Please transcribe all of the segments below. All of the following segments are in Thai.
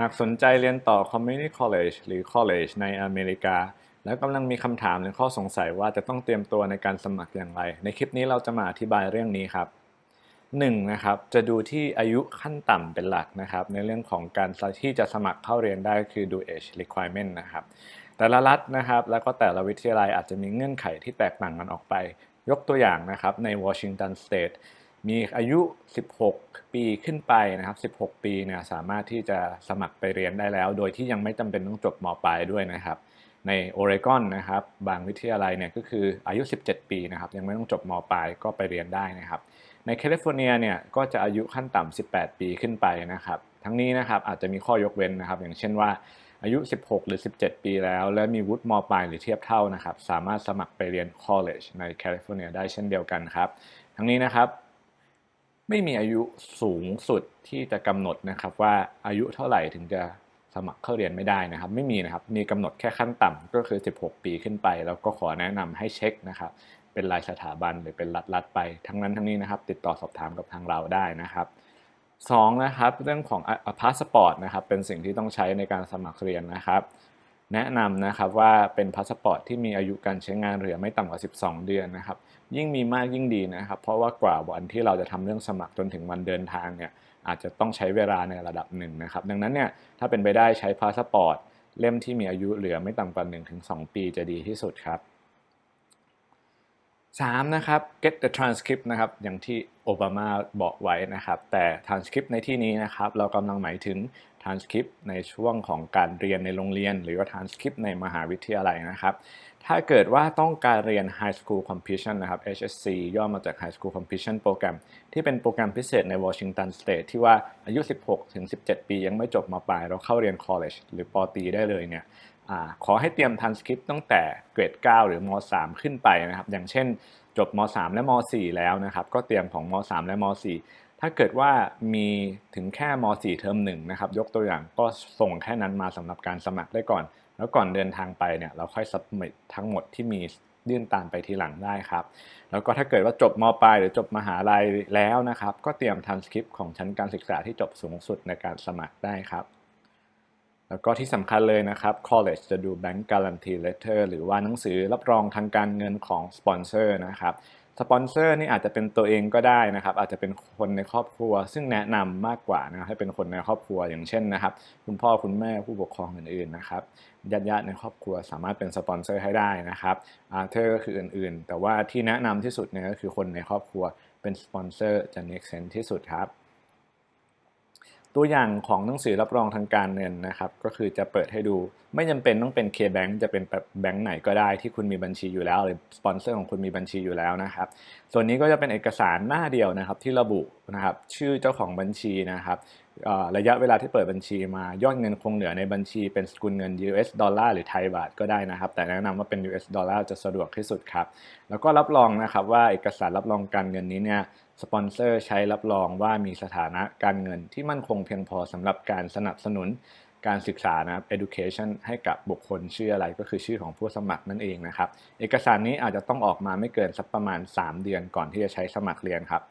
หากสนใจเรียนต่อ Community College หรือ College ในอเมริกา แล้วกำลังมีคำถามหรือข้อสงสัยว่าจะต้องเตรียมตัวในการสมัครอย่างไร ในคลิปนี้เราจะมาอธิบายเรื่องนี้ครับ 1. นะครับ จะดูที่อายุขั้นต่ำเป็นหลักนะครับ ในเรื่องของการที่จะสมัครเข้าเรียนได้คือ ดู age requirement นะครับ แต่ละรัฐนะครับ แล้วก็แต่ละวิทยาลัยอาจจะมีเงื่อนไขที่แตกต่างกันออกไป ยกตัวอย่างนะครับใน Washington State มีอายุ 16 ปีขึ้นไปนะครับ 16 ปีเนี่ยสามารถที่จะสมัครไปเรียนได้แล้ว โดยที่ยังไม่จำเป็นต้องจบมปลายด้วยนะครับ ในโอเรกอนนะครับ บางวิทยาลัยเนี่ยก็คืออายุ 17 ปีนะครับ ยังไม่ต้องจบมปลายก็ไปเรียนได้นะครับ ในแคลิฟอร์เนียเนี่ยก็จะอายุขั้นต่ำ 18 ปีขึ้นไปนะครับ ทั้งนี้นะครับอาจจะมีข้อยกเว้นนะครับ อย่างเช่นว่าอายุ 16 หรือ 17 ปีแล้ว และมีวุฒิมปลายหรือเทียบเท่านะครับ สามารถสมัครไปเรียน college ในแคลิฟอร์เนียได้เช่นเดียวกันครับ ทั้งนี้นะครับ ไม่มีอายุสูงสุดที่จะกำหนดนะครับว่าอายุเท่าไหร่ถึงจะสมัครเข้าเรียนไม่ได้นะครับ ไม่มีนะครับมีกำหนดแค่ขั้นต่ำก็คือ 16 ปีขึ้นไป แล้วก็ขอแนะนำให้เช็คนะครับเป็นรายสถาบันหรือเป็นรัฐๆไป ทั้งนั้นทั้งนี้นะครับติดต่อสอบถามกับทางเราได้นะครับสองนะครับเรื่องของพาสปอร์ตนะครับเป็นสิ่งที่ต้องใช้ในการสมัครเรียนนะครับ แนะนำนะครับว่าเป็นพาสปอร์ตที่มีอายุการใช้งานเหลือไม่ต่ำกว่า 12 เดือนนะครับ ยิ่งมีมากยิ่งดีนะครับ เพราะว่ากว่าวันที่เราจะทำเรื่องสมัครจนถึงวันเดินทางเนี่ยอาจจะต้องใช้เวลาในระดับหนึ่งนะครับ ดังนั้นเนี่ยถ้าเป็นไปได้ใช้พาสปอร์ตเล่มที่มีอายุเหลือไม่ต่ำกว่า 1-2 ปีจะดีที่สุดครับ 3. นะครับ get the transcript นะครับอย่างที่โอบามาบอกไว้นะครับ แต่ transcript ในที่นี้นะครับ เรากำลังหมายถึง transcript ในช่วงของการเรียนในโรงเรียน หรือว่า transcript ในมหาวิทยาลัยนะครับ ถ้าเกิดว่าต้องการเรียน High School Completion นะครับ HSC ย่อมาจาก High School Completion Program ที่เป็นโปรแกรมพิเศษใน Washington State ที่ว่าอายุ 16 ถึง 17 ปี ยังไม่จบมาปลาย เราเข้าเรียน college หรือปอตีได้เลยเนี่ยอขอให้เตรียมทันสคริปต์ตั้งแต่เกรด 9 หรือม 3 ขึ้นไปนะครับ อย่างเช่น จบม 3 และม 4 แล้วนะครับ ก็เตรียมของม 3 และม 4 ถ้าเกิดว่ามีถึงแค่ม 4 เทอม1นะครับ ยกตัวอย่างก็ส่งแค่นั้นมาสำหรับการสมัครได้ก่อน แล้วก่อนเดินทางไปเนี่ยเราค่อยสับมิทั้งหมดที่มียื่นตามไปทีหลังได้ครับ แล้วก็ถ้าเกิดว่าจบมปลายหรือจบมหาลัยแล้วนะครับ ก็เตรียมทันสคริปต์ของชั้นการศึกษาที่จบสูงสุดในการสมัครได้ครับ แล้วก็ที่สำคัญเลยนะครับ college จะดู bank guarantee letter หรือว่าหนังสือรับรองทางการเงินของสปอนเซอร์นะครับ สปอนเซอร์นี่อาจจะเป็นตัวเองก็ได้นะครับ อาจจะเป็นคนในครอบครัว ซึ่งแนะนำมากกว่านะให้เป็นคนในครอบครัวอย่างเช่นนะครับ คุณพ่อคุณแม่ผู้ปกครองอื่นๆนะครับญาติญาติในครอบครัวสามารถเป็นสปอนเซอร์ให้ได้นะครับอาเธอร์ก็คืออื่นๆ แต่ว่าที่แนะนำที่สุดเนี่ยก็คือคนในครอบครัวเป็นสปอนเซอร์จะ make sense ที่สุดครับ ตัวอย่างของหนังสือรับรองทางการเงินนะครับก็คือจะเปิดให้ดู ไม่จำเป็นต้องเป็น K-Bank จะเป็นแบงก์ไหนก็ได้ที่คุณมีบัญชีอยู่แล้ว หรือสปอนเซอร์ของคุณมีบัญชีอยู่แล้วนะครับ ส่วนนี้ก็จะเป็นเอกสารหน้าเดียวนะครับที่ระบุนะครับชื่อเจ้าของบัญชีนะครับ ระยะเวลาที่เปิดบัญชีมายอดเงินคงเหลือในบัญชีเป็นสกุลเงิน US ดอลลาร์หรือไทยบาทก็ได้นะครับ แต่แนะนำว่าเป็น US ดอลลาร์จะสะดวกที่สุดครับ แล้วก็รับรองนะครับว่าเอกสารรับรองการเงินนี้เนี่ยสปอนเซอร์ใช้รับรองว่ามีสถานะการเงินที่มั่นคงเพียงพอสำหรับการสนับสนุนการศึกษานะครับ education ให้กับบุคคลชื่ออะไรก็คือชื่อของผู้สมัครนั่นเองนะครับ เอกสารนี้อาจจะต้องออกมาไม่เกินสักประมาณ 3 เดือนก่อนที่จะใช้สมัครเรียนครับ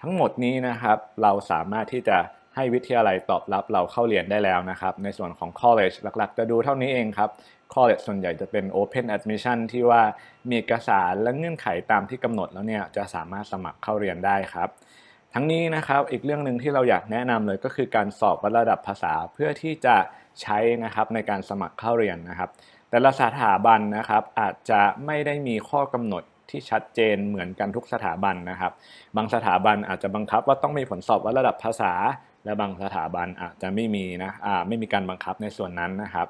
ทั้งหมดนี้นะครับเราสามารถที่จะ ให้วิทยาลัยตอบรับเราเข้าเรียนได้แล้วนะครับ ในส่วนของ college หลักๆ จะดูเท่านี้เองครับ college ส่วนใหญ่จะเป็น open admission ที่ว่ามีเอกสารและเงื่อนไขตามที่กำหนดแล้วเนี่ยจะสามารถสมัครเข้าเรียนได้ครับทั้งนี้นะครับอีกเรื่องหนึ่งที่เราอยากแนะนำเลยก็คือการสอบวัดระดับภาษาเพื่อที่จะใช้นะครับในการสมัครเข้าเรียนนะครับ แต่ละสถาบันนะครับอาจจะไม่ได้มีข้อกำหนดที่ชัดเจนเหมือนกันทุกสถาบันนะครับ บางสถาบันอาจจะบังคับว่าต้องมีผลสอบวัดระดับภาษา และบางสถาบันอาจจะไม่มีนะไม่มีการบังคับในส่วนนั้นนะครับ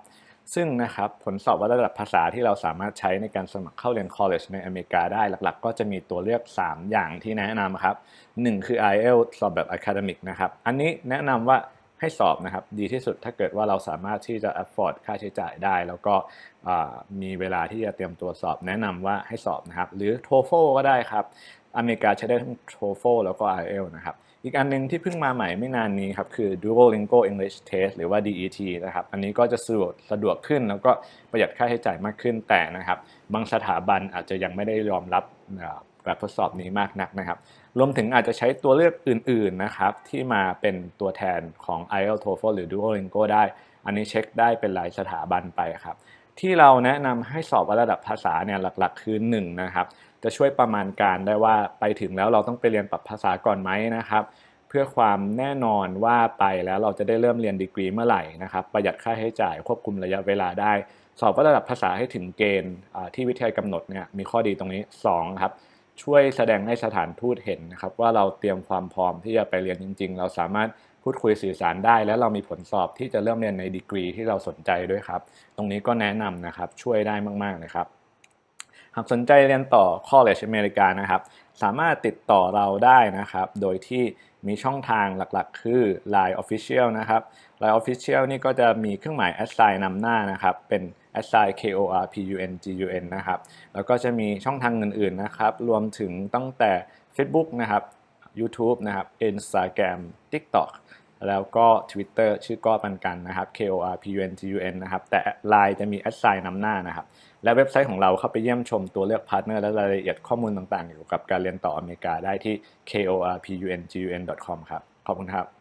ซึ่งนะครับผลสอบวัดระดับภาษาที่เราสามารถใช้ในการสมัครเข้าเรียน college ในอเมริกาได้หลักๆ ก็จะมีตัวเลือก 3 อย่างที่แนะนำครับ 1 คือ IELTS สอบแบบ academic นะครับ อันนี้แนะนำว่าให้สอบนะครับดีที่สุดถ้าเกิดว่าเราสามารถที่จะ afford ค่าใช้จ่ายได้ แล้วก็มีเวลาที่จะเตรียมตัวสอบแนะนำว่าให้สอบนะครับ หรือ TOEFL ก็ได้ครับ อเมริกาใช้ได้ทั้ง TOEFL แล้วก็ IELTS นะครับ อีกอันนึงที่เพิ่งมาใหม่ไม่นานนี้ครับ คือ Duolingo English Test หรือว่า DET นะครับ อันนี้ก็จะสะดวกสะดวกขึ้นแล้วก็ประหยัดค่าใช้จ่ายมากขึ้นแต่นะครับ บางสถาบันอาจจะยังไม่ได้ยอมรับแบบทดสอบนี้มากนักนะครับ รวมถึงอาจจะใช้ตัวเลือกอื่น ๆ นะครับ ที่มาเป็นตัวแทนของ IELTS TOEFL หรือ Duolingo ได้ อันนี้เช็คได้เป็นรายสถาบันไปครับ ที่เราแนะนำให้สอบว่าระดับภาษาเนี่ยหลักๆ คือ1นะครับจะช่วยประมาณการได้ว่าไปถึงแล้วเราต้องไปเรียนปรับภาษาก่อนไหมนะครับ เพื่อความแน่นอนว่าไปแล้วเราจะได้เริ่มเรียนดีกรีเมื่อไหร่นะครับ ประหยัดค่าใช้จ่ายควบคุมระยะเวลาได้ สอบว่าระดับภาษาให้ถึงเกณฑ์ที่วิทยาลัยกำหนดเนี่ยมีข้อดีตรงนี้2ครับ ช่วยแสดงให้สถานทูตเห็นนะครับว่าเราเตรียมความพร้อมที่จะไปเรียนจริง ๆ เราสามารถพูดคุยสื่อสารได้ และเรามีผลสอบที่จะเริ่มเรียนในดีกรีที่เราสนใจด้วยครับ ตรงนี้ก็แนะนำนะครับช่วยได้มากๆเลยครับ หากสนใจเรียนต่อ College อเมริกานะครับ สามารถติดต่อเราได้นะครับ โดยที่มีช่องทางหลักๆ คือ Line Official นะครับ Line Official นี่ก็จะมีเครื่องหมาย assign นำหน้านะครับเป็น assign K O R P U N G U N นะครับ แล้วก็จะมีช่องทางอื่นๆนะครับ รวมถึงตั้งแต่ Facebook นะครับ YouTube นะครับ Instagram TikTok แล้วก็ Twitter ชื่อก็ปันกันนะครับ K O R P U N G U N นะครับ แต่ Line จะมี assign นำหน้านะครับ และเว็บไซต์ของเราเข้าไปเยี่ยมชมตัวเลือกพาร์ทเนอร์และรายละเอียดข้อมูลต่างๆ เกี่ยวกับการเรียนต่ออเมริกาได้ที่ korpungun.com ครับ ขอบคุณครับ